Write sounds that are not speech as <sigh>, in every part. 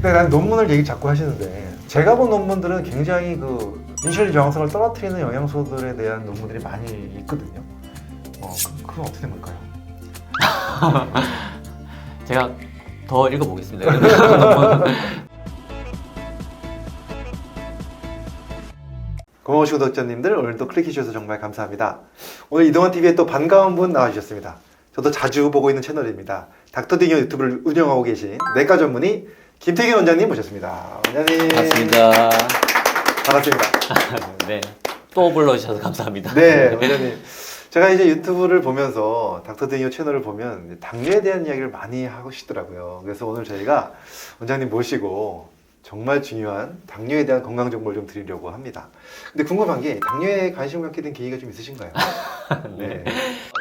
근데 난 논문을 얘기 자꾸 하시는데 제가 본 논문들은 굉장히 그 인슐린 저항성을 떨어뜨리는 영양소들에 대한 논문들이 많이 있거든요. 어, 그- 그건 어떻게 된 걸까요? <laughs> 제가 더 읽어보겠습니다. <laughs> 고마우신 구독자님들 오늘도 클릭해주셔서 정말 감사합니다. 오늘 이동환 TV에 또 반가운 분 나와주셨습니다. 저도 자주 보고 있는 채널입니다. 닥터딩 유튜브를 운영하고 계신 내과 전문의 김태균 원장님 모셨습니다. 원장님 반갑습니다. 반갑습니다. <laughs> 네. 또 불러주셔서 감사합니다. <laughs> 네, 원장님. 제가 이제 유튜브를 보면서 닥터딩 채널을 보면 당뇨에 대한 이야기를 많이 하시더라고요. 그래서 오늘 저희가 원장님 모시고 정말 중요한 당뇨에 대한 건강 정보를 좀 드리려고 합니다. 근데 궁금한 게 당뇨에 관심을 갖게 된 계기가 좀 있으신가요? <laughs> 네.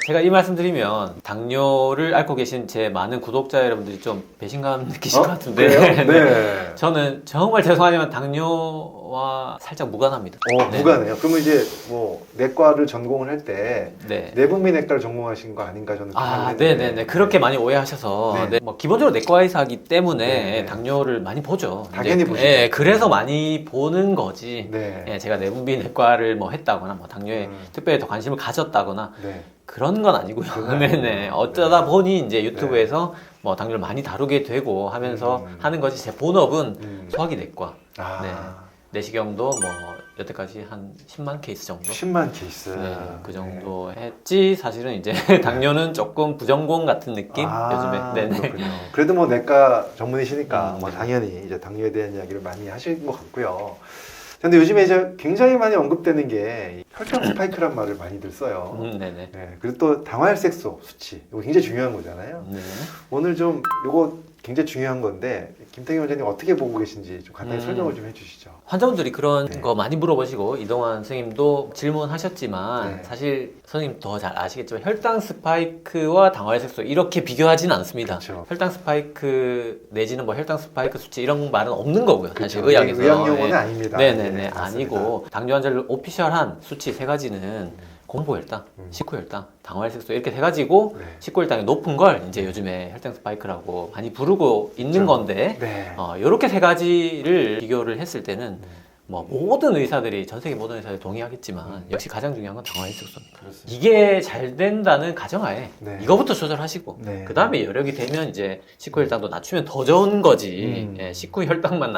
제가 이 말씀 드리면 당뇨를 앓고 계신 제 많은 구독자 여러분들이 좀 배신감 느끼실 어? 것 같은데 그래요? <laughs> 네. 저는 정말 죄송하지만 당뇨와 살짝 무관합니다. 어, 네. 무관해요. 그러면 이제 뭐 내과를 전공을 할 때 네. 내분비 내과를 전공하신 거 아닌가 저는 아. 네네네. 그렇게 많이 오해하셔서. 네. 네, 뭐, 기본적으로 내과 의사이기 때문에 네. 당뇨를 많이 보죠. 당연히 이제, 보시죠. 예, 그래서 많이 보는 거지. 네. 예, 제가 내분비 내과를 뭐 했다거나, 뭐, 당뇨에 음. 특별히 더 관심을 가졌다거나, 네. 그런 건 아니고요. 네네. 아니고요. <laughs> 어쩌다 보니 이제 유튜브에서 뭐, 당뇨를 많이 다루게 되고 하면서 음. 하는 것이 제 본업은 음. 소화기 내과. 아, 네. 내시경도 뭐, 여태까지 한 10만 케이스 정도? 10만 케이스. 네, 그 정도 했지 사실은 이제 <laughs> 당뇨는 조금 부전공 같은 느낌 아, 요즘에 네네 그렇군요. 그래도 뭐 내과 전문이시니까 음, 뭐 네. 당연히 이제 당뇨에 대한 이야기를 많이 하실 것 같고요. 근데 요즘에 이제 굉장히 많이 언급되는 게 혈당 <clears throat> 스파이크란 말을 많이들 써요. 음, 네네 네, 그리고 또 당화혈색소 수치 이거 굉장히 중요한 거잖아요. 네. 오늘 좀 이거 굉장히 중요한 건데 김태경 원장님 어떻게 보고 계신지 좀 간단히 음. 설명을 좀 해주시죠. 환자분들이 그런 네. 거 많이 물어보시고 이동환 선생님도 질문하셨지만 네. 사실 선생님 더 잘 아시겠지만 혈당 스파이크와 당화혈색소 이렇게 비교하지는 않습니다. 그렇죠. 혈당 스파이크 내지는 뭐 혈당 스파이크 수치 이런 말은 없는 거고요. 사실 그렇죠. 의학에서 의학 용어는 네. 아닙니다. 네네네 네, 맞습니다. 아니고 당뇨 환자를 오피셜한 수치 세 가지는 공포혈당, 음. 식후혈당, 당화혈색소 이렇게 세 가지고 네. 식후혈당이 높은 걸 이제 요즘에 혈당 스파이크라고 많이 부르고 있는 그렇죠. 건데 네. 어, 이렇게 세 가지를 비교를 했을 때는 네. 뭐 모든 의사들이 전 세계 모든 의사들이 동의하겠지만 음. 역시 가장 중요한 건 당화혈색소입니다. 그렇습니다. 이게 잘 된다는 가정하에 네. 이거부터 조절하시고 네. 그 다음에 여력이 되면 이제 식후 혈당도 낮추면 더 좋은 거지 음. 예, 식후 혈당만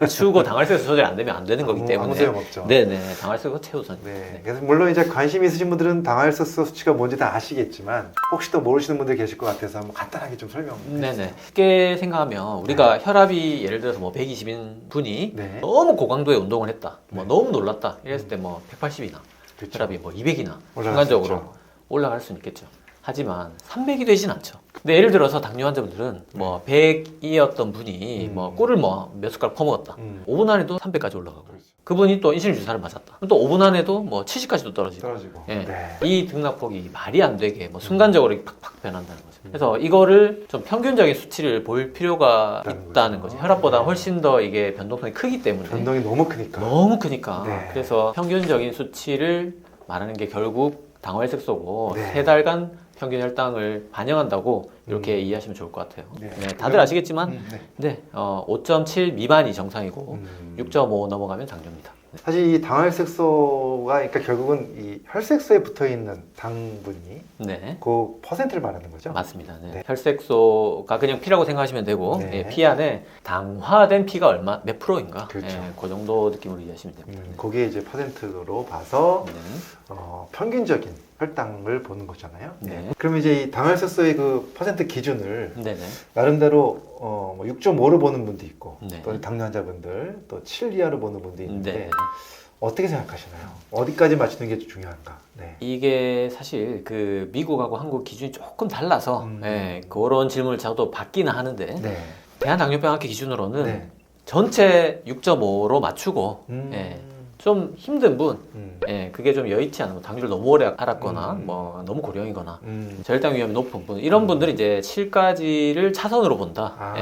낮추고 당화혈색소 조절이 안 되면 안 되는 거기 아무- 때문에 소용 없죠. 네네 당화혈색소 최우선 네. 그래서 물론 이제 관심 있으신 분들은 당화혈색소 수치가 뭔지 다 아시겠지만 혹시 또 모르시는 분들 계실 것 같아서 한번 간단하게 좀 설명. 네네 쉽게 생각하면 우리가 혈압이 예를 들어서 뭐 120인 분이 네. 너무 고강도의 운동을 했다 뭐 네. 너무 놀랐다 이랬을 때 뭐 180이나 그렇죠. 혈압이 뭐 200이나 올라갈 수 순간적으로. 올라갈 수는 있겠죠. 하지만 300이 되진 않죠. 근데 예를 들어서 당뇨 환자분들은 뭐 100이었던 분이 음. 뭐 꿀을 뭐 몇 숟가락 퍼먹었다. 음. 5분 안에도 300까지 올라가고 그렇죠. 그분이 또 인슐린 주사를 맞았다. 그럼 또 5분 안에도 뭐 70까지도 떨어지고 떨어지고. 예. 네. 이 등락폭이 말이 안 되게 뭐 순간적으로 팍팍 변한다는 거죠. 그래서 이거를 좀 평균적인 수치를 볼 필요가 있다는 있다는 거죠. 혈압보다 네. 훨씬 더 이게 변동성이 크기 때문에 변동이 너무 크니까. 너무 크니까. 네. 그래서 평균적인 수치를 말하는 게 결국 당화혈색소고 네. 세 달간 평균 혈당을 반영한다고 이렇게 음. 이해하시면 좋을 것 같아요. 네. 네, 다들 아시겠지만 음, 네. 네, 어, 5.7 미만이 정상이고 음. 6.5 넘어가면 당뇨입니다. 사실 이 당화혈색소가 그러니까 결국은 이 혈색소에 붙어 있는 당분이 네. 그 퍼센트를 말하는 거죠. 맞습니다. 네. 네. 혈색소가 그냥 피라고 생각하시면 되고 네. 예, 피 안에 당화된 피가 얼마 몇 프로인가? 그렇죠. 예, 그 정도 느낌으로 이해하시면 됩니다. 음, 거기에 이제 퍼센트로 봐서 네. 어, 평균적인 혈당을 보는 거잖아요. 네. 그럼 이제 이 당화혈색소의 그 퍼센트 기준을 네. 네. 나름대로 어, 뭐 6.5로 보는 분도 있고 네. 또 당뇨 환자분들 또 7 이하로 보는 분도 있는데 네. 어떻게 생각하시나요? 어디까지 맞추는 게 중요한가? 네. 이게 사실 그 미국하고 한국 기준이 조금 달라서 음. 예, 그런 질문을 저도 받기는 하는데 네. 대한당뇨병학회 기준으로는 네. 전체 6.5로 맞추고 음. 예, 좀 힘든 분, 음. 예, 그게 좀 여의치 않으면 당뇨를 너무 오래 앓았거나 음. 뭐 너무 고령이거나 음. 저혈당 위험이 높은 분 이런 분들이 이제 7까지를 차선으로 본다. 아.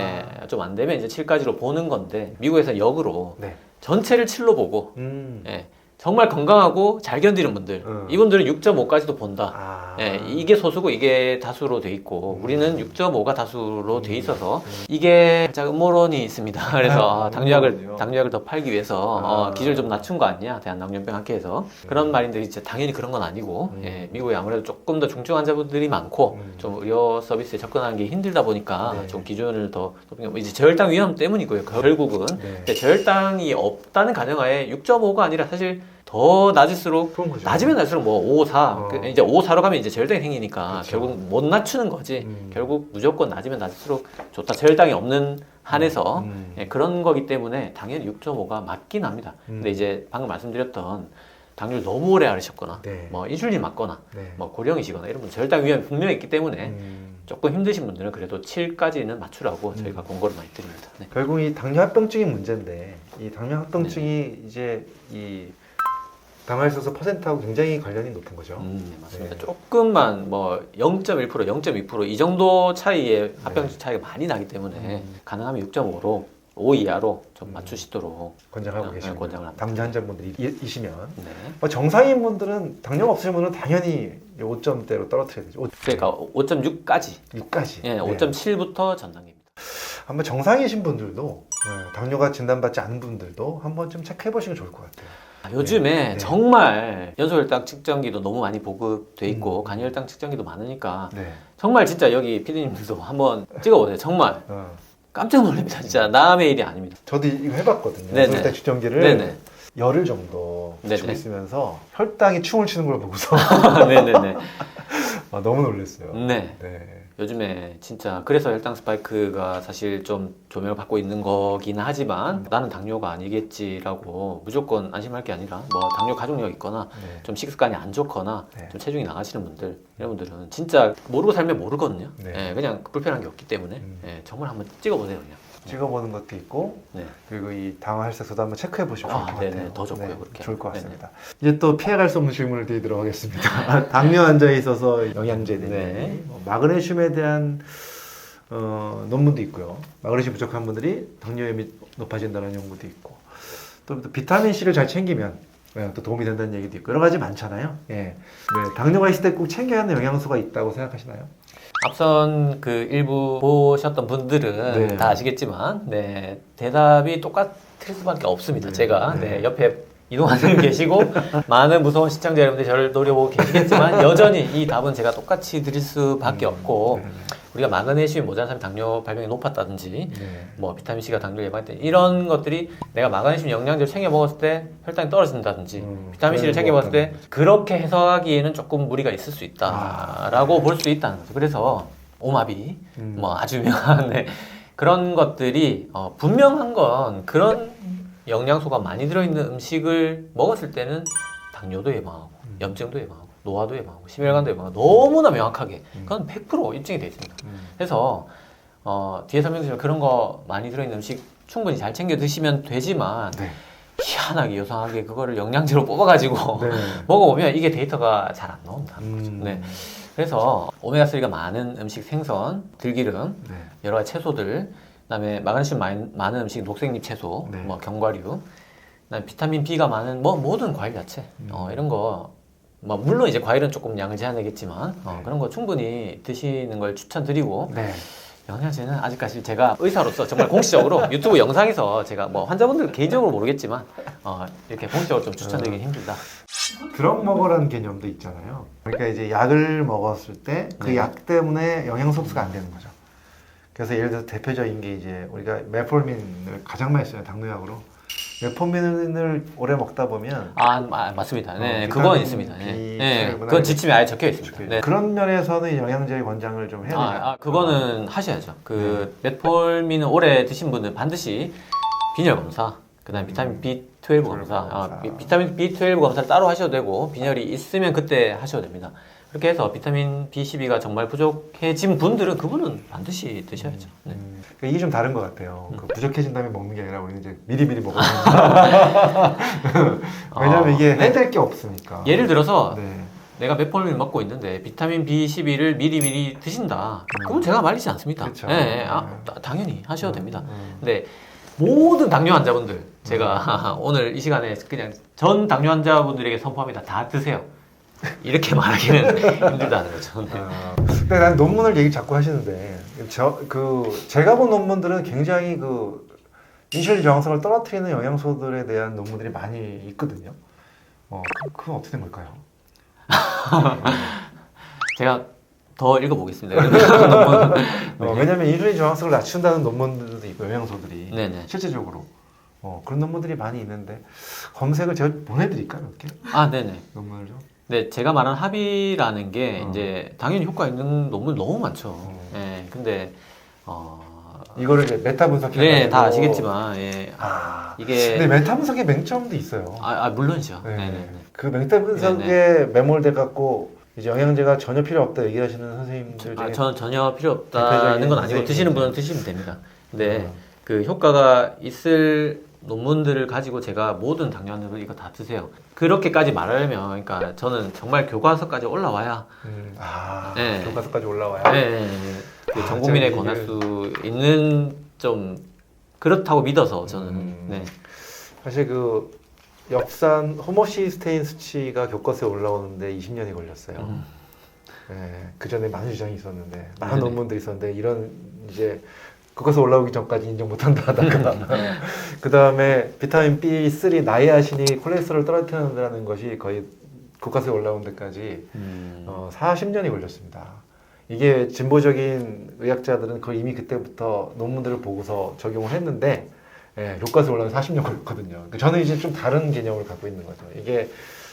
예, 좀 안 되면 이제 7까지로 보는 건데 미국에서 역으로 네. 전체를 7로 보고 음. 예, 정말 건강하고 잘 견디는 분들 음. 이분들은 6.5까지도 본다. 아. 예, 이게 소수고 이게 다수로 돼 있고 우리는 6.5가 다수로 돼 있어서 이게 살짝 음모론이 있습니다. <laughs> 그래서 아, 아, 당뇨약을? 당뇨약을 더 팔기 위해서 아. 어, 기준을 좀 낮춘 거 아니야? 대한 당뇨병 학회에서 그런 말인데 이제 당연히 그런 건 아니고 음. 예, 미국에 아무래도 조금 더 중증 환자분들이 많고 음. 좀 의료 서비스에 접근하는 게 힘들다 보니까 네. 좀 기준을 더 이제 저혈당 위험 때문이고요. 결국은 네. 저혈당이 없다는 가정하에 6.5가 아니라 사실 더 낮을수록 그런 거죠. 낮으면 낮을수록 뭐 5, 4 어. 그 이제 5, 4로 가면 이제 저혈당이 생기니까 그쵸. 결국 못 낮추는 거지 음. 결국 무조건 낮으면 낮을수록 좋다 저혈당이 없는 한에서 음. 예, 그런 거기 때문에 당연히 6.5가 맞긴 합니다 음. 근데 이제 방금 말씀드렸던 당뇨를 너무 오래 앓으셨거나 네. 뭐 인슐린 맞거나 네. 뭐 고령이시거나 이런 분 저혈당 위험이 분명히 있기 때문에 음. 조금 힘드신 분들은 그래도 7까지는 맞추라고 저희가 권고를 많이 드립니다 네. 결국 이 당뇨 합병증이 문제인데 이 당뇨 합병증이 네. 이제 이 당뇨에 있어서 퍼센트하고 굉장히 관련이 높은 거죠. 음, 네, 맞습니다. 네. 조금만 뭐 0.1%, 0.2%이 정도 차이의 합병증 차이가 많이 나기 때문에 네. 음. 가능하면 6.5로 5 이하로 좀 음. 맞추시도록 권장하고 네, 계시는 권장을 합니다. 당뇨 환자분들이 이- 이시면 네. 뭐 정상인 분들은 당뇨가 없으신 분은 당연히 5점대로 떨어뜨려야 되죠. 그러니까 5.6까지, 6까지. 예, 5.7부터 전 단계입니다. 한번 정상이신 분들도 어, 당뇨가 진단받지 않은 분들도 한번 좀 체크해 보시면 좋을 것 같아요. 아, 요즘에 네. 정말 연소혈당 측정기도 너무 많이 보급돼 있고 음. 간혈당 측정기도 많으니까 네. 정말 진짜 여기 피디님들도 한번 찍어보세요. 정말 어, 깜짝 놀랍니다. 진짜 남의 일이 아닙니다. 저도 이거 해봤거든요. 네네. 소혈당 측정기를 네네. 열흘 정도. 치고 있으면서 혈당이 춤을 추는 걸 보고서 <laughs> 네네네. 아, 너무 놀랐어요. 네. 네. 요즘에 진짜 그래서 혈당 스파이크가 사실 좀 조명을 받고 있는 거긴 하지만 나는 당뇨가 아니겠지라고 무조건 안심할 게 아니라 뭐 당뇨 가족력 있거나 네. 좀 식습관이 안 좋거나 네. 좀 체중이 나가시는 분들 이런 분들은 진짜 모르고 살면 모르거든요. 네. 예, 그냥 불편한 게 없기 때문에 음. 예, 정말 한번 찍어보세요 그냥. 찍어보는 것도 있고 네. 그리고 이 당화혈색소도 한번 체크해 보시면 아, 좋을 것 네네. 같아요. 더 좋고요, 그렇게. 좋을 것. 같습니다. 이제 또 피해갈 수 없는 질문을 드리도록 하겠습니다. <laughs> 당뇨 환자에 있어서 영양제 대비 네. 뭐 마그네슘에 대한 어, 논문도 있고요. 마그네슘 부족한 분들이 당뇨염이 높아진다는 연구도 있고 또, 또 비타민 C를 잘 챙기면 예, 또 도움이 된다는 얘기도 있고 여러 가지 많잖아요. 예. 네, 당뇨가 있을 때 꼭 챙겨야 하는 영양소가 있다고 생각하시나요? 앞선 그 일부 보셨던 분들은 네. 다 아시겠지만 네, 대답이 똑같을 수밖에 없습니다. 네. 제가 네. 네, 옆에 이동하는 분 <laughs> 계시고 많은 무서운 시청자 여러분들이 저를 노려보고 계시겠지만 여전히 이 답은 제가 똑같이 드릴 수밖에 없고 네. 우리가 마그네슘이 모자란 사람이 당뇨 발병이 높았다든지 네. 뭐 비타민 C가 당뇨 예방할 때 이런 것들이 내가 마그네슘 영양제를 챙겨 먹었을 때 혈당이 떨어진다든지 음, 비타민 C를 챙겨 것 먹었을 때 그렇게 해석하기에는 조금 무리가 있을 수 있다라고 볼수 있다는 거죠. 그래서 오마비 아. 음. 뭐 아주 유명한 네, 그런 것들이 어, 분명한 건 그런 영양소가 많이 들어있는 음식을 먹었을 때는 당뇨도 예방하고 음. 염증도 예방하고 노화도 예방하고 심혈관도 예방하고 너무나 명확하게 그건 100% 입증이 되어 있습니다. 음. 그래서 어, 뒤에 설명드리면 그런 거 많이 들어있는 음식 충분히 잘 챙겨 드시면 되지만 네. 희한하게 요상하게 그거를 영양제로 <laughs> 뽑아가지고 네. <laughs> 먹어보면 이게 데이터가 잘 안 나온다. 음. 네. 그래서 오메가3가 많은 음식 생선, 들기름, 네. 여러 가지 채소들, 그다음에 마그네슘 많은, 많은 음식 녹색잎 채소, 네. 뭐 견과류, 그다음에 비타민 B가 많은 뭐 모든 과일 야채, 음. 어, 이런 거. 뭐 물론 이제 과일은 조금 양을 제한하겠지만 어, 네. 그런 거 충분히 드시는 걸 추천드리고 네. 영양제는 아직까지 제가 의사로서 정말 공식적으로 <laughs> 유튜브 영상에서 제가 뭐 환자분들 개인적으로 모르겠지만 어, 이렇게 공식적으로 좀 추천드리기 힘들다. 드럭 먹어라는 개념도 있잖아요. 그러니까 이제 약을 먹었을 때 그 네. 약 때문에 영양소 흡수가 안 되는 거죠. 그래서 예를 들어서 대표적인 게 이제 우리가 메폴민을 가장 많이 써요 당뇨약으로. 메폴민을 오래 먹다 보면 아, 마- 맞습니다. 네, 어, 그건 비타민 있습니다. 네, B 네,成分그건 지침에 아예 적혀 있습니다. 네. 그런 면에서는 영양제 권장을 좀 해야 되나? 아, 아, 그거는 하셔야죠. 그 메폴민은 오래 드신 분은 반드시 빈혈 검사, 그다음에 비타민 B12 검사, 아, 검사. 비- 비타민 B12 검사를 따로 하셔도 되고 빈혈이 있으면 그때 하셔도 됩니다. 그렇게 해서 비타민 B12가 정말 부족해진 분들은 그분은 반드시 드셔야죠. 네. 음, 그러니까 이게 좀 다른 것 같아요. 그 부족해진 다음에 먹는 게 아니라 우리는 이제 미리미리 <laughs> 먹어야 된다. 왜냐면 아, 이게 네. 해될 게 없으니까. 예를 들어서 네. 내가 메폴민 먹고 있는데 비타민 B12를 미리미리 드신다. 그건 제가 말리지 않습니다. 그쵸. 예, 예. 아, 다- 당연히 하셔도 됩니다. 음. 근데 모든 당뇨 환자분들 제가 <laughs> 오늘 이 시간에 그냥 전 당뇨 환자분들에게 선포합니다. 다 드세요. 이렇게 말하기는 힘들다는 거죠. 네. 아, 근데 난 논문을 얘기 자꾸 하시는데 저 그 제가 본 논문들은 굉장히 그 인슐린 저항성을 떨어뜨리는 영양소들에 대한 논문들이 많이 있거든요. 어, 그, 그건 어떻게 된 걸까요? <laughs> 제가 더 읽어보겠습니다. 그러면. <laughs> 어, 왜냐하면 인슐린 저항성을 낮춘다는 논문들도 있고 영양소들이 네네. 실제적으로 어, 그런 논문들이 많이 있는데 검색을 제가 보내드릴까요 이렇게 아, 네네. 논문을 좀? 네, 제가 말한 합의라는 게 어. 이제 당연히 효과 있는 논문 너무 많죠. 어. 네, 근데 어, 이거를 이제 메타 분석해 네, 다 아시겠지만 예, 아, 이게 근데 메타 분석의 맹점도 있어요. 아, 아 물론이죠. 네. 네, 네, 네. 그 맹타 분석에 매몰돼 갖고 이제 영양제가 전혀 필요 없다 얘기하시는 선생님들 중에 아, 저는 전혀 필요 없다는 건 아니고 선생님들. 드시는 분은 드시면 됩니다. 근데 어. 그 효과가 있을 논문들을 가지고 제가 모든 당뇨인들 이거 다 드세요. 그렇게까지 말하려면, 그러니까 저는 정말 교과서까지 올라와야, 음, 아 네. 교과서까지 올라와요. 네, 네, 네. 그 아, 전 국민에 제가 권할 이게- 수 있는 좀 그렇다고 믿어서 저는 음. 네. 사실 그 엽산 호모시스테인 수치가 교과서에 올라오는데 20년이 걸렸어요. 음. 네, 그 전에 많은 주장이 있었는데 많은 네네. 논문들이 있었는데 이런 이제 교과서 올라오기 전까지 인정 못한다 하다가 <laughs> 그 다음에 비타민 B3 나이아신이 콜레스테롤 떨어뜨린다는 것이 거의 교과서에 올라온 데까지 음. 어, 40년이 걸렸습니다. 이게 진보적인 의학자들은 거의 이미 그때부터 논문들을 보고서 적용을 했는데 예, 교과서에 올라온 40년 걸렸거든요. 그러니까 저는 이제 좀 다른 개념을 갖고 있는 거죠. 이게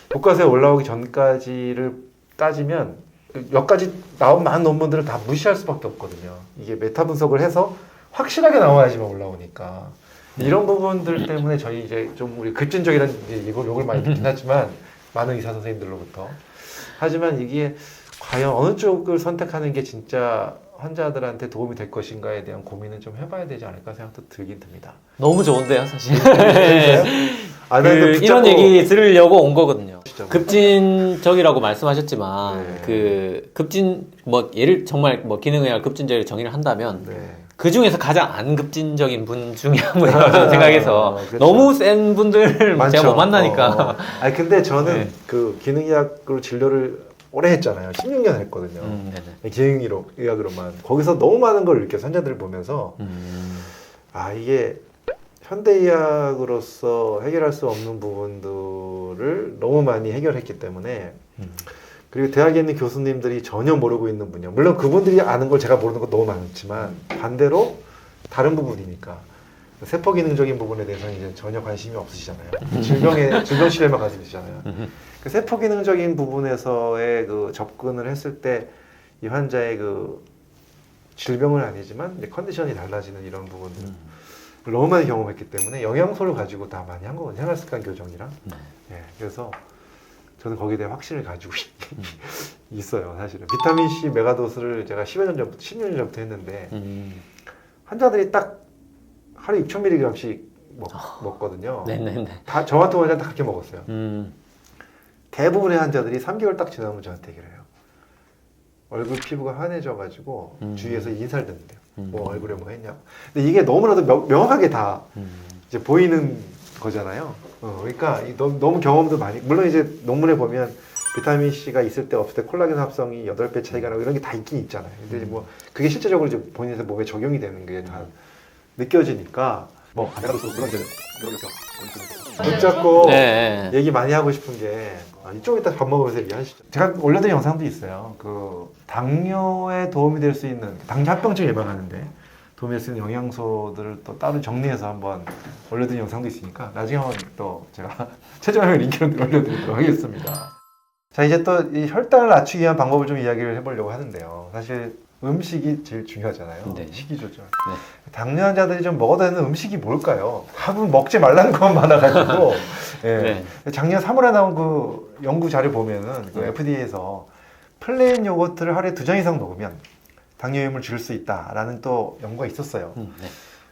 교과서에 올라오기 전까지를 따지면 그몇 가지 나온 많은 논문들을 다 무시할 수밖에 없거든요. 이게 메타 분석을 해서 확실하게 나와야지만 올라오니까 이런 부분들 때문에 저희 이제 좀 우리 급진적이라는 이제 이걸 욕을 많이 듣긴 하지만 많은 의사 선생님들로부터 하지만 이게 과연 어느 쪽을 선택하는 게 진짜 환자들한테 도움이 될 것인가에 대한 고민은 좀 해봐야 되지 않을까 생각도 들긴 듭니다. 너무 좋은데요, 사실. <laughs> 아, 그 이런 얘기 들으려고 온 거거든요. 진짜. 급진적이라고 말씀하셨지만 네. 그 급진 뭐 예를 정말 뭐 기능의학 급진적인 정의를 한다면 네. 그 중에서 가장 안 급진적인 분 중에 한 분이라고 저는 생각해서 그렇죠. 너무 센 분들 제가 못 만나니까 어, 어. 아니 근데 저는 네. 그 기능의학으로 진료를 오래 했잖아요. 16년 했거든요. 음, 네네. 기능의로 의학으로만 거기서 너무 많은 걸 이렇게 환자들을 보면서 음, 아 이게 현대의학으로서 해결할 수 없는 부분들을 너무 많이 해결했기 때문에 음. 그리고 대학에 있는 교수님들이 전혀 모르고 있는 분야 물론 그분들이 아는 걸 제가 모르는 거 너무 많지만 반대로 다른 부분이니까 세포 기능적인 부분에 대해서는 이제 전혀 관심이 없으시잖아요 <laughs> 질병에 질병 치료에만 관심이 있잖아요 그 세포 기능적인 부분에서의 그 접근을 했을 때 이 환자의 그 질병은 아니지만 컨디션이 달라지는 이런 부분들 음. 너무 많이 경험했기 때문에 영양소를 가지고 다 많이 한 거거든요. 생활습관 교정이랑. 네. 예, 그래서 저는 거기에 대한 확신을 가지고 음. <laughs> 있어요, 사실은. 비타민 C 메가도스를 제가 10여 년 전부터, 10년 전부터 했는데 음. 환자들이 딱 하루 6,000mg씩 먹, 먹거든요. 아. 네네네. 다, 저 같은 환자는 다 그렇게 먹었어요. 음. 대부분의 환자들이 3개월 딱 지나면 저한테 얘기를 해요. 얼굴 피부가 환해져가지고 음. 주위에서 인사를 듣는데요. 음. 뭐 얼굴에 뭐 했냐고. 근데 이게 너무나도 명, 명확하게 다 음. 이제 보이는 거잖아요. 어, 그러니까 이 너무, 너무 경험도 많이 물론 이제 논문에 보면 비타민 C가 있을 때 없을 때 콜라겐 합성이 8배 차이가 나고 이런 게 다 있긴 있잖아요. 근데 뭐 그게 실제적으로 이제 본인의 몸에 적용이 되는 게 다 느껴지니까 뭐 내가 또 그런 게 붙잡고 네. 얘기 많이 하고 싶은 게 아, 이쪽 이따 밥 먹으면서 얘기하시죠. 제가 올려드린 영상도 있어요. 그 당뇨에 도움이 될 수 있는 당뇨 합병증 예방하는데 도움이 있는 영양소들을 또 따로 정리해서 한번 올려드린 영상도 있으니까 나중에 한번 또 제가 <laughs> 최종화면 링크를 올려드리도록 하겠습니다. 자 이제 또 이 혈당을 낮추기 위한 방법을 좀 이야기를 해보려고 하는데요. 사실 음식이 제일 중요하잖아요. 네. 식이 조절. 네. 당뇨 환자들이 좀 먹어야 되는 음식이 뭘까요? 대부분 먹지 말라는 것만 많아가지고. <laughs> 예. 네. 작년 3월에 나온 그 연구 자료 보면은 그 네. FDA에서 플레인 요거트를 하루에 두 잔 이상 먹으면 당뇨 위험을 줄일 수 있다라는 또 연구가 있었어요. 음, 네.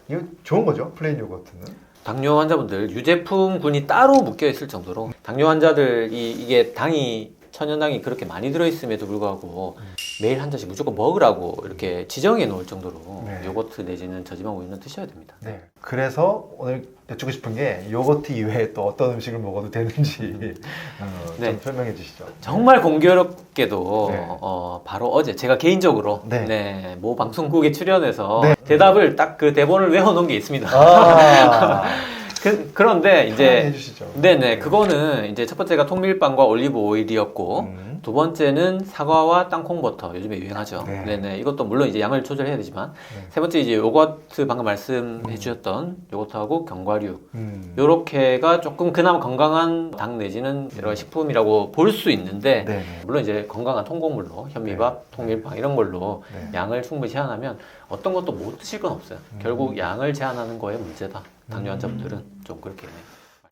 이거 좋은 거죠, 플레인 요거트는. 당뇨 환자분들 유제품군이 따로 묶여 있을 정도로 당뇨 환자들이 이게 당이 천연당이 그렇게 많이 들어있음에도 불구하고 매일 한 잔씩 무조건 먹으라고 이렇게 지정해 놓을 정도로 네. 요거트 내지는 저지방 우유는 드셔야 됩니다. 네. 그래서 오늘 여쭙고 싶은 게 요거트 이외에 또 어떤 음식을 먹어도 되는지 <laughs> 어, 좀 네. 설명해 주시죠. 정말 공교롭게도 네. 어, 바로 어제 제가 개인적으로 네. 네. 모 방송국에 출연해서 네. 대답을 딱 그 대본을 외워놓은 게 있습니다. 아, <laughs> 그, 그런데 이제 이제 주시죠. 네네 그거는 이제 첫 번째가 통밀빵과 올리브 오일이었고 음. 두 번째는 사과와 땅콩 버터 요즘에 유행하죠. 네. 네. 네 이것도 물론 이제 양을 조절해야 되지만 네. 세 번째 이제 요거트 방금 말씀해 주셨던 요거트하고 견과류 음. 요렇게가 조금 그나마 건강한 당 내지는 여러 가지 식품이라고 볼 수 있는데 네. 물론 이제 건강한 통곡물로 현미밥, 통밀빵 이런 걸로 네. 양을 충분히 제한하면 어떤 것도 못 드실 건 없어요. 음. 결국 양을 제한하는 거에 문제다. 당뇨 환자분들은 좀 그렇게 해요.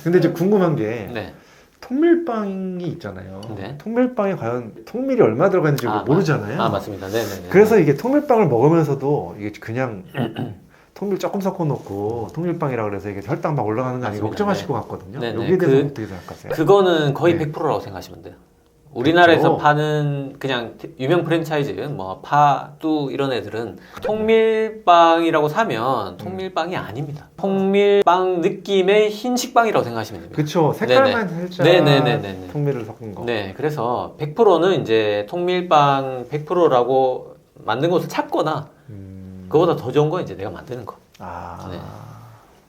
근데 이제 궁금한 게 네. 통밀빵이 있잖아요. 네. 통밀빵에 과연 통밀이 얼마 들어가는지 아, 모르잖아요. 아 맞습니다. 네네네. 그래서 이게 통밀빵을 먹으면서도 이게 그냥 <clears throat> 통밀 조금 섞어 놓고 통밀빵이라 그래서 이게 혈당 막 올라가는 거 아니고 맞습니다. 걱정하실 네. 것 같거든요. 네네. 여기에 대해서 그- 어떻게 생각하세요? 그거는 거의 네. 100%라고 생각하시면 돼요. 우리나라에서 그렇죠. 파는 그냥 유명 프랜차이즈 뭐 파뚜 이런 애들은 통밀빵이라고 사면 통밀빵이 아닙니다. 통밀빵 느낌의 흰식빵이라고 생각하시면 됩니다. 그쵸 색깔만 살짝 네네네네네. 통밀을 섞은 거. 네, 그래서 100%는 이제 통밀빵 100%라고 만든 것을 찾거나 음. 그거보다 더 좋은 건 이제 내가 만드는 거. 아 네.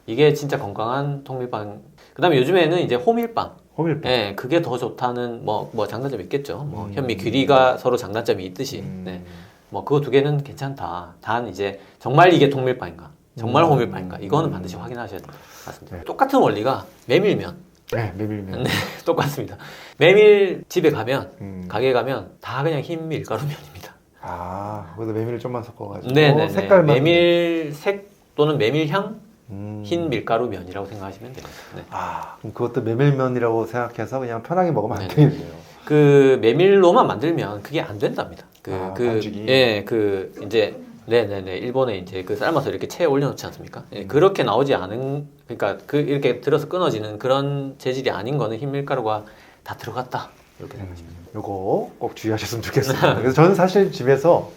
이게 진짜 건강한 통밀빵. 그다음에 요즘에는 이제 호밀빵. 호밀빵. 예, 그게 더 좋다는 뭐, 뭐 장단점이 있겠죠. 뭐 음. 현미 귀리가 서로 장단점이 있듯이. 음. 네. 뭐 그거 두 개는 괜찮다. 단 이제 정말 이게 통밀빵인가? 정말 음. 호밀빵인가? 이거는 반드시 확인하셔야 됩니다. 맞습니다. 네. 똑같은 원리가 메밀면 네, 메밀면. 네. <laughs> 똑같습니다. 메밀 집에 가면 음. 가게 가면 다 그냥 흰 밀가루면입니다. 아, 거기다 메밀을 좀만 섞어가지고 네네네. 색깔만. 메밀 색 또는 메밀향 음. 흰 밀가루 면이라고 생각하시면 됩니다. 네. 아, 그럼 그것도 메밀면이라고 생각해서 그냥 편하게 먹으면 안 네네. 되겠네요. 그 메밀로만 만들면 그게 안 된답니다. 그, 아, 그, 반죽이? 예, 그, 이제, 네네네. 일본에 이제 그 삶아서 이렇게 체에 올려놓지 않습니까? 예, 그렇게 나오지 않은, 그러니까 그, 이렇게 들어서 끊어지는 그런 재질이 아닌 거는 흰 밀가루가 다 들어갔다. 이렇게 생각하시면 음, 요거 꼭 주의하셨으면 좋겠습니다. 그래서 저는 사실 집에서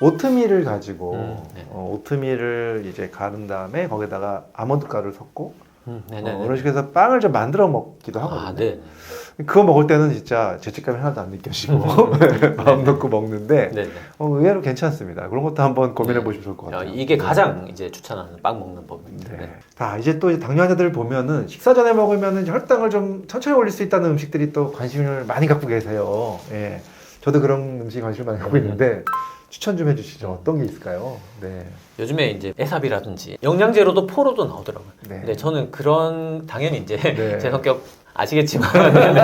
오트밀을 가지고 음, 네. 어, 오트밀을 이제 가른 다음에 거기다가 아몬드 가루를 섞고 음, 어, 네네네. 그런 식으로 해서 빵을 좀 만들어 먹기도 하거든요. 아, 네. 그거 먹을 때는 진짜 죄책감이 하나도 안 느껴지고 <laughs> 마음 놓고 먹는데 네네. 어, 의외로 괜찮습니다. 그런 것도 한번 고민해 네. 보시면 좋을 것 어, 같아요. 이게 가장 이제 추천하는 빵 먹는 법입니다. 네. 네. 자 이제 또 당뇨 환자들 보면은 식사 전에 먹으면은 혈당을 좀 천천히 올릴 수 있다는 음식들이 또 관심을 많이 갖고 계세요. 예, 저도 그런 음식 관심을 많이 갖고 있는데 추천 좀 해주시죠. 어떤 게 있을까요? 네. 요즘에 이제 에사비라든지 영양제로도 포로도 나오더라고요. 네. 근데 저는 그런 당연히 이제 네. <laughs> 제 성격 아시겠지만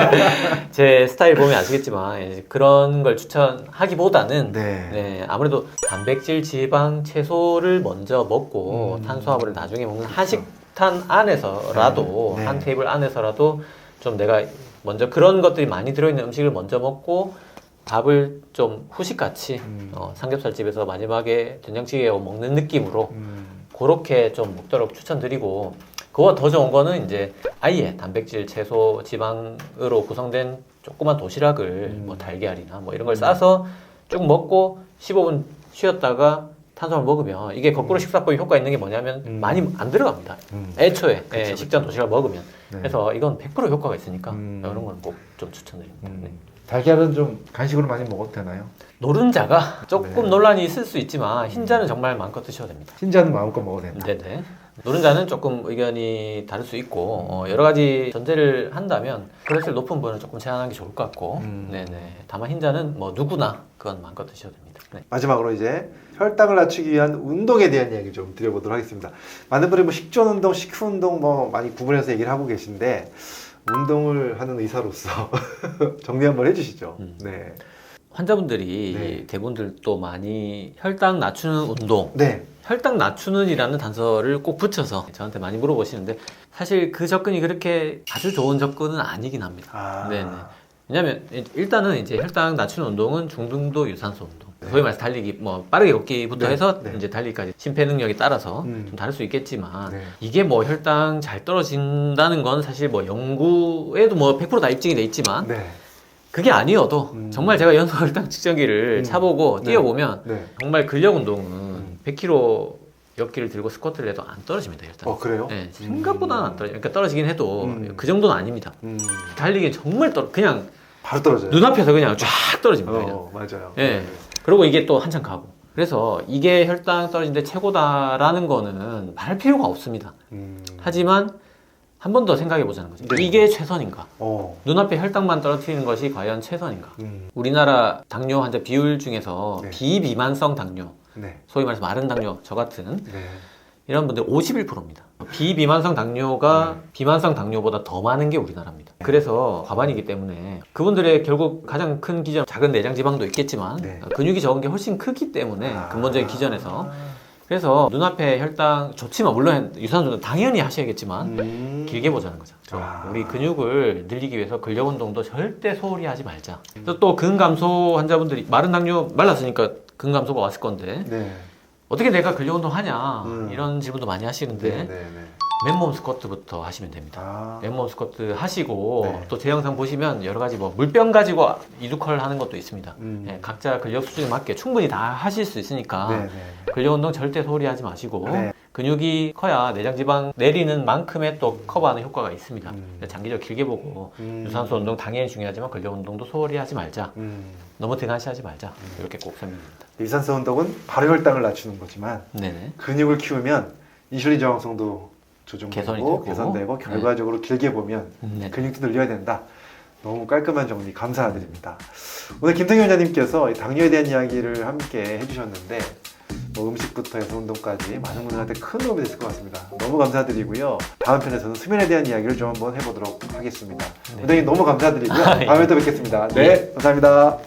<laughs> 제 스타일 보면 아시겠지만 그런 걸 추천하기보다는 네. 네, 아무래도 단백질, 지방, 채소를 먼저 먹고 음. 탄수화물을 나중에 먹는 한식탄 안에서라도 네. 네. 한 테이블 안에서라도 좀 내가 먼저 그런 것들이 많이 들어있는 음식을 먼저 먹고 밥을 좀 후식같이 음. 어, 삼겹살집에서 마지막에 된장찌개 먹는 느낌으로 음, 그렇게 좀 먹도록 추천드리고 그거 더 좋은 거는 이제 아예 단백질, 채소, 지방으로 구성된 조그만 도시락을 음. 뭐 달걀이나 뭐 이런 걸 싸서 쭉 먹고 15분 쉬었다가 탄수화물 먹으면 이게 거꾸로 식사법이 효과 있는 게 뭐냐면 음. 많이 안 들어갑니다. 음. 애초에 그쵸, 예, 그쵸. 식전 도시락을 먹으면 네. 그래서 이건 100% 효과가 있으니까 음. 이런 건 꼭 좀 추천드립니다. 음. 네. 달걀은 좀 간식으로 많이 먹어도 되나요? 노른자가 조금 네. 논란이 있을 수 있지만 흰자는 정말 마음껏 드셔도 됩니다. 흰자는 마음껏 먹어도 된다. 네네. 노른자는 조금 의견이 다를 수 있고 어, 여러 가지 전제를 한다면 콜레스테롤 높은 분은 조금 제한하는 게 좋을 것 같고 음. 네네. 다만 흰자는 뭐 누구나 그건 마음껏 드셔도 됩니다. 네. 마지막으로 이제 혈당을 낮추기 위한 운동에 대한 이야기 좀 드려보도록 하겠습니다. 많은 분들이 뭐 식전 운동, 식후 운동 뭐 많이 구분해서 얘기를 하고 계신데 운동을 하는 의사로서 <laughs> 정리 한번 해주시죠. 음. 네. 환자분들이 네. 대부분들 또 많이 혈당 낮추는 운동 네. 혈당 낮추는이라는 단서를 꼭 붙여서 저한테 많이 물어보시는데 사실 그 접근이 그렇게 아주 좋은 접근은 아니긴 합니다. 아. 네네. 왜냐면 일단은 이제 혈당 낮추는 운동은 중등도 유산소 운동. 네. 소위 말해서 달리기, 뭐 빠르게 걷기부터 네, 해서 네. 이제 달리기까지 심폐 능력에 따라서 음. 좀 다를 수 있겠지만 네. 이게 뭐 혈당 잘 떨어진다는 건 사실 뭐 연구에도 뭐 100%다 입증이 돼 있지만 네. 그게 아니어도 음. 정말 제가 연소 혈당 측정기를 음. 차보고 네. 뛰어보면 네. 정말 근력 운동은 음. 100kg 역기를 들고 스쿼트를 해도 안 떨어집니다 혈당. 어 그래요? 네, 생각보다는 안 떨어져. 그러니까 떨어지긴 해도 음. 그 정도는 아닙니다. 음, 달리기 정말 떨어 그냥 바로 떨어져요. 눈앞에서 그냥 쫙 떨어집니다. 그냥. 어 맞아요. 예. 그리고 이게 또 한참 가고. 그래서 이게 혈당 떨어지는데 최고다라는 거는 말할 필요가 없습니다. 음. 하지만 한 번 더 생각해 보자는 거죠. 네. 이게 최선인가? 어. 눈앞에 혈당만 떨어뜨리는 것이 과연 최선인가? 음. 우리나라 당뇨 환자 비율 중에서 네. 비비만성 당뇨, 네. 소위 말해서 마른 당뇨, 저 같은 네. 이런 분들 51%입니다. 비비만성 당뇨가 네. 비만성 당뇨보다 더 많은 게 우리나라입니다. 그래서 과반이기 때문에 그분들의 결국 가장 큰 기전, 작은 내장 지방도 있겠지만 네. 근육이 적은 게 훨씬 크기 때문에 아. 근본적인 기전에서 그래서 눈앞에 혈당 좋지만 물론 유산소는 당연히 하셔야겠지만 음. 길게 보자는 거죠. 아. 우리 근육을 늘리기 위해서 근력 운동도 절대 소홀히 하지 말자. 그래서 또 근감소 환자분들이 마른 당뇨 말랐으니까 근감소가 왔을 건데 네. 어떻게 내가 근력 운동 하냐 음. 이런 질문도 많이 하시는데 네. 네. 네. 맨몸 스쿼트부터 하시면 됩니다. 아. 맨몸 스쿼트 하시고 네. 또 제 영상 보시면 여러 가지 뭐 물병 가지고 이두컬 하는 것도 있습니다. 음. 예, 각자 근력 수준에 맞게 충분히 다 하실 수 있으니까 네. 네. 근력 운동 절대 소홀히 하지 마시고 네. 근육이 커야 내장 지방 내리는 만큼의 또 커버하는 효과가 있습니다. 음. 장기적으로 길게 보고 음. 유산소 운동 당연히 중요하지만 근력 운동도 소홀히 하지 말자. 음. 너무 등한시하지 말자. 이렇게 꼭 설명드립니다. 유산소 운동은 바로 혈당을 낮추는 거지만 네네. 근육을 키우면 인슐린 저항성도 조정되고 되고. 개선되고 결과적으로 길게 보면 네. 근육도 늘려야 된다. 너무 깔끔한 정리 감사드립니다. 오늘 김태경 원장님께서 이 당뇨에 대한 이야기를 함께 해주셨는데 뭐 음식부터 해서 운동까지 많은 분들한테 큰 도움이 됐을 것 같습니다. 너무 감사드리고요. 다음 편에서는 수면에 대한 이야기를 좀 한번 해보도록 하겠습니다. 네. 원장님 너무 감사드리고요. <laughs> 아, 예. 다음에 또 뵙겠습니다. 네, 예. 감사합니다.